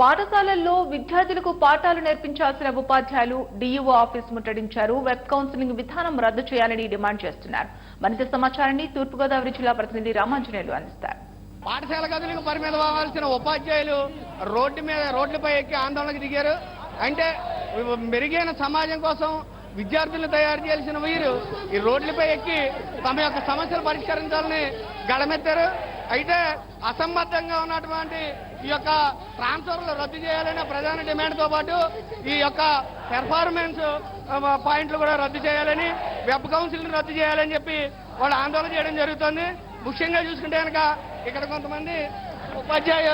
పాఠశాలల్లో విద్యార్థులకు పాఠాలు నేర్పించాల్సిన ఉపాధ్యాయులు డీఈఓ ఆఫీస్ ముట్టడించారు. వెబ్ కౌన్సిలింగ్ విధానం రద్దు చేయాలని డిమాండ్ చేస్తున్నారు. మరింత సమాచారాన్ని తూర్పుగోదావరి జిల్లా ప్రతినిధి రామాంజనేయులు అందిస్తారు. పాఠశాల గదులకు పరిమితం అవ్వాల్సిన ఉపాధ్యాయులు రోడ్డు మీద రోడ్లపై ఎక్కి ఆందోళనకు దిగారు. అంటే మెరుగైన సమాజం కోసం విద్యార్థులను తయారు చేయాల్సిన వీరు ఈ రోడ్లపై ఎక్కి తమ యొక్క సమస్యలు పరిష్కరించాలని గడమెత్తారు అయితే అసంబద్ధంగా ఉన్నటువంటి ఈ యొక్క ట్రాన్స్ఫర్లు రద్దు చేయాలనే ప్రధాన డిమాండ్తో పాటు ఈ యొక్క పెర్ఫార్మెన్స్ పాయింట్లు కూడా రద్దు చేయాలని వెబ్ కౌన్సిల్ని రద్దు చేయాలని చెప్పి వాళ్ళు ఆందోళన చేయడం జరుగుతుంది. ముఖ్యంగా చూసుకుంటే కనుక ఇక్కడ కొంతమంది ఉపాధ్యాయ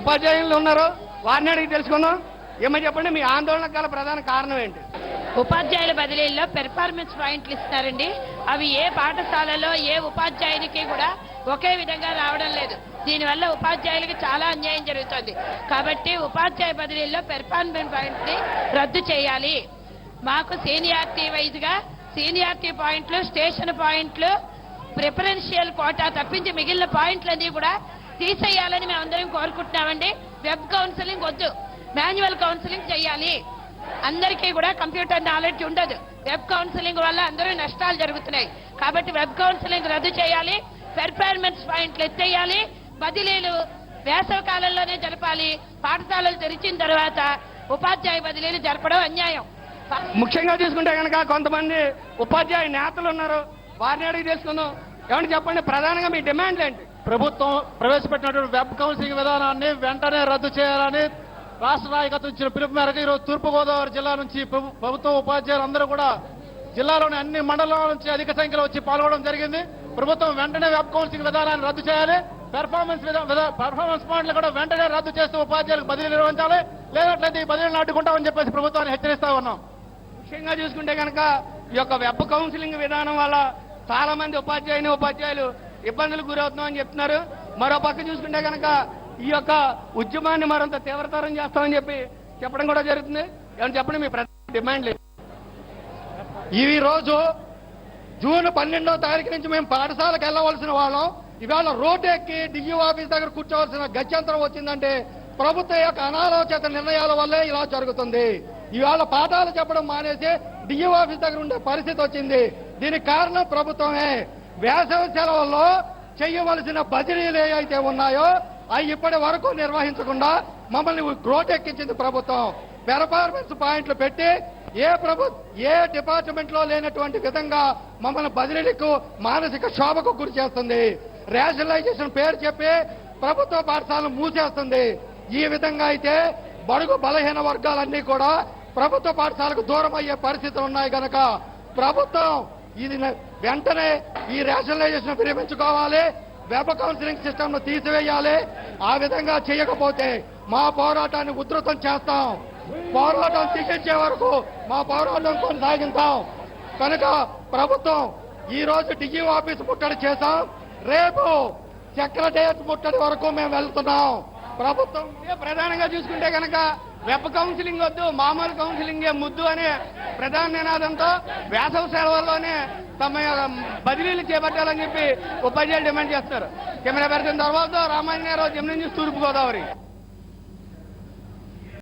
ఉపాధ్యాయులు ఉన్నారు. వారిని అడిగి తెలుసుకుందాం. ఏమని చెప్పండి మీ ఆందోళనకు గల ప్రధాన కారణం ఏంటి? ఉపాధ్యాయుల బదిలీల్లో పెర్ఫార్మెన్స్ పాయింట్లు ఇస్తారండి. అవి ఏ పాఠశాలలో ఏ ఉపాధ్యాయునికి కూడా ఒకే విధంగా రావడం లేదు. దీనివల్ల ఉపాధ్యాయులకు చాలా అన్యాయం జరుగుతుంది. కాబట్టి ఉపాధ్యాయ బదిలీల్లో పెర్ఫార్మెన్స్ పాయింట్ని రద్దు చేయాలి. మాకు సీనియారిటీ వైజ్గా సీనియారిటీ పాయింట్లు స్టేషన్ పాయింట్లు ప్రిఫరెన్షియల్ కోటా తప్పించి మిగిలిన పాయింట్లన్నీ కూడా తీసేయాలని మేమందరం కోరుకుంటున్నామండి. వెబ్ కౌన్సిలింగ్ వద్దు. మాన్యువల్ కౌన్సిలింగ్ చేయాలి. అందరికీ కూడా కంప్యూటర్ నాలెడ్జ్ ఉండదు. వెబ్ కౌన్సిలింగ్ వల్ల అందరూ నష్టాలు జరుగుతున్నాయి. కాబట్టి వెబ్ కౌన్సిలింగ్ రద్దు చేయాలి పెర్ఫార్మెన్స్ పాయింట్లు ఎత్తేయాలి బదిలీలు వేసవి కాలంలోనే జరపాలి పాఠశాలలు తెరిచిన తర్వాత ఉపాధ్యాయ బదిలీలు జరపడం అన్యాయం. ముఖ్యంగా చూసుకుంటే కనుక కొంతమంది ఉపాధ్యాయ నేతలు ఉన్నారు. వారిని అడిగి తెలుసుకుందాం. ఏమంటే చెప్పండి ప్రధానంగా మీ డిమాండ్లు ఏంటి? ప్రభుత్వం ప్రవేశపెట్టినటువంటి వెబ్ కౌన్సిలింగ్ విధానాన్ని వెంటనే రద్దు చేయాలని రాష్ట్ర నాయకత్వం ఇచ్చిన పిలుపు మేరకు ఈరోజు తూర్పుగోదావరి జిల్లా నుంచి ప్రభుత్వ ఉపాధ్యాయులు అందరూ కూడా జిల్లాలోని అన్ని మండలాల నుంచి అధిక సంఖ్యలో వచ్చి పాల్గొనడం జరిగింది. ప్రభుత్వం వెంటనే వెబ్ కౌన్సిలింగ్ విధానాన్ని రద్దు చేయాలి. పెర్ఫార్మెన్స్ పెర్ఫార్మెన్స్ పాయింట్లు కూడా వెంటనే రద్దు చేస్తూ ఉపాధ్యాయులకు బదిలీ నిర్వహించాలి. లేనట్లయితే ఈ బదిలీలను అడ్డుకుంటామని చెప్పేసి ప్రభుత్వాన్ని హెచ్చరిస్తా ఉన్నాం. ముఖ్యంగా చూసుకుంటే కనుక ఈ యొక్క వెబ్ కౌన్సిలింగ్ విధానం వల్ల చాలా మంది ఉపాధ్యాయుని ఉపాధ్యాయులు ఇబ్బందులు గురవుతున్నాం అని చెప్తున్నారు. మరో పక్క చూసుకుంటే కనుక ఈ యొక్క ఉద్యమాన్ని మరింత తీవ్రతరం చేస్తామని చెప్పి చెప్పడం కూడా జరుగుతుంది. ఏమని చెప్పండి మీ ప్రధాన డిమాండ్లు లేదు. ఈ రోజు జూన్ పన్నెండో తారీఖు నుంచి మేము పాఠశాలకు వెళ్ళవలసిన వాళ్ళం. ఇవాళ రోడ్ ఎక్కి డిగ్యూ ఆఫీస్ దగ్గర కూర్చోవలసిన గత్యంతరం వచ్చిందంటే ప్రభుత్వం యొక్క అనాలోచిత నిర్ణయాల వల్లే ఇలా జరుగుతుంది. ఇవాళ పాఠాలు చెప్పడం మానేసి డిగ్యూ ఆఫీస్ దగ్గర ఉండే పరిస్థితి వచ్చింది. దీనికి కారణం ప్రభుత్వమే. వేసవి సెలవుల్లో చేయవలసిన బదిలీలు ఏవైతే ఉన్నాయో అవి ఇప్పటి వరకు నిర్వహించకుండా మమ్మల్ని గ్రోటెక్కించింది ప్రభుత్వం. పెర్ఫార్మెన్స్ పాయింట్లు పెట్టి ఏ ప్రభు ఏ డిపార్ట్మెంట్లో లేనటువంటి విధంగా మమ్మల్ని బదిలీలకు మానసిక శోభకు గురి చేస్తుంది. రేషనలైజేషన్ పేరు చెప్పి ప్రభుత్వ పాఠశాలను మూసేస్తుంది. ఈ విధంగా అయితే బడుగు బలహీన వర్గాలన్నీ కూడా ప్రభుత్వ పాఠశాలకు దూరం అయ్యే పరిస్థితులు ఉన్నాయి కనుక ప్రభుత్వం ఇది వెంటనే ఈ రేషనలైజేషన్ విరమించుకోవాలి. వెబ్ కౌన్సిలింగ్ సిస్టమ్ను తీసివేయాలి. ఆ విధంగా చేయకపోతే మా పోరాటాన్ని ఉధృతం చేస్తాం. పోరాటం తీగించే వరకు మా పోరాటం కొనసాగిస్తాం. కనుక ప్రభుత్వం ఈ రోజు డిజీ ఆఫీస్ ముట్టడి చేశాం. రేపు సెక్రటేరియట్ ముట్టడి వరకు మేము వెళ్తున్నాం. ప్రభుత్వం ప్రధానంగా చూసుకుంటే కనుక వెబ్ కౌన్సిలింగ్ వద్దు మామూలు కౌన్సిలింగే ముద్దు అనే ప్రధాన నినాదంతో వేసవి సెలవుల్లోనే తమ బదిలీలు చేపట్టాలని చెప్పి ఉపాధ్యాయులు డిమాండ్ చేస్తారు. కెమెరా పర్సన్ తర్వాత రామాంజనేయరావు జమిని న్యూస్ తూర్పు గోదావరి.